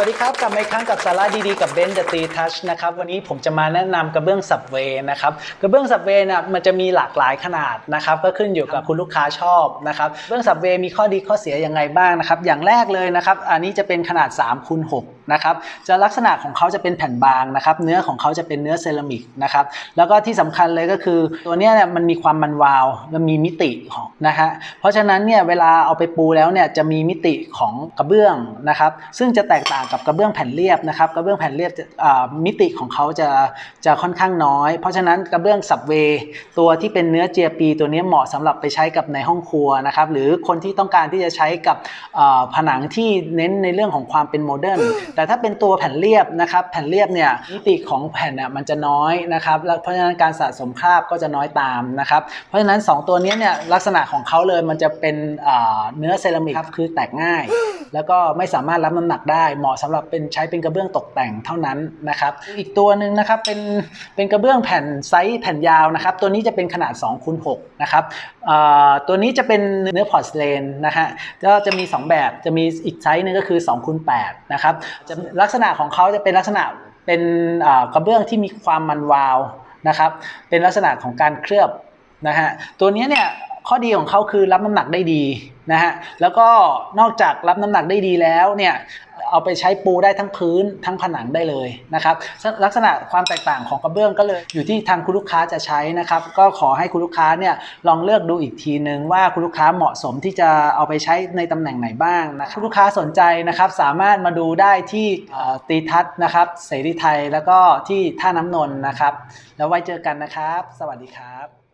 วัสดีครับ กลับมาอีกครั้งกับสาระดีๆกับเบนเดอะตีทัชนะครับ วันนี้ผมจะมาแนะนำกระเบื้องสับเวนะครับ กระเบื้องสับเวนี่ยมันจะมีหลากหลายขนาดนะครับ ก็ขึ้นอยู่กับคุณลูกค้าชอบนะครับเบื้องสับเวมีข้อดีข้อเสียยังไงบ้างนะครับ อย่างแรกเลยนะครับ อันนี้จะเป็นขนาด3คูณ6นะครับ จะลักษณะของเขาจะเป็นแผ่นบางนะครับ เนื้อของเขาจะเป็นเนื้อเซรามิกนะครับ แล้วก็ที่สำคัญเลยก็คือตัวเนี้ยเนี่ยมันมีความมันวาวมันมีมิติของนะฮะ เพราะฉะนั้นเนี่ยเวลาเอาไปปูแล้วเนี่ยจะมีมิติของกระเบื้องนะครับ ซึ่งจะแตกต่างกับกระเบื้องแผ่นเรียบนะครับกระเบื้องแผ่นเรียบมิติของเขาจะจะค่อนข้างน้อย เพราะฉะนั้นกระเบื้องสับเวตัวที่เป็นเนื้อเจียปี ตัวนี้เหมาะสำหรับไปใช้กับในห้องครัวนะครับหรือคนที่ต้องการที่จะใช้กับผนังที่เน้นในเรื่องของความเป็นโมเดิร์นแต่ถ้าเป็นตัวแผ่นเรียบนะครับแผ่นเรียบเนี่ยมิติของแผ่นน่ะมันจะน้อยนะครับแล้วเพราะฉะนั้นการสะสมคราบก็จะน้อยตามนะครับเพราะฉะนั้นสองตัวนี้เนี่ยลักษณะของเขาเลยมันจะเป็นเนื้อเซรามิกครับคือแตกง่าย แล้วก็ไม่สามารถรับน้ำหนักได้ เหมาะสำหรับเป็นใช้เป็นกระเบื้องตกแต่งเท่านั้นนะครับ อีกตัวหนึ่งนะครับเป็นเป็นกระเบื้องแผ่นไซส์แผ่นยาวนะครับ ตัวนี้จะเป็นขนาด2คูณ6นะครับตัวนี้จะเป็นเนื้อพอร์สเลนนะฮะก็จะมี 2 แบบจะมีอีกไซส์หนึงก็คือ2คูณ8นะครับจะลักษณะของเขาจะเป็นลักษณะเป็นกระเบื้องที่มีความมันวาวนะครับ เป็นลักษณะของการเคลือบ นะฮะตัวนี้เนี่ยข้อดีของเขาคือรับน้ำหนักได้ดีนะฮะแล้วก็นอกจากรับน้ำหนักได้ดีแล้วเนี่ยเอาไปใช้ปูได้ทั้งพื้นทั้งผนังได้เลยนะครับลักษณะความแตกต่างของกระเบื้องก็เลยอยู่ที่ทางคุณลูกค้าจะใช้นะครับ ก็ขอให้คุณลูกค้าเนี่ยลองเลือกดูอีกทีนึงว่าคุณลูกค้าเหมาะสมที่จะเอาไปใช้ในตำแหน่งไหนบ้างนะครับคุณลูกค้าสนใจนะครับสามารถมาดูได้ที่ตีทัศนะครับเสรีไทยแล้วก็ที่ท่าน้ำนนท์นะครับ แล้วไว้เจอกันนะครับ สวัสดีครับ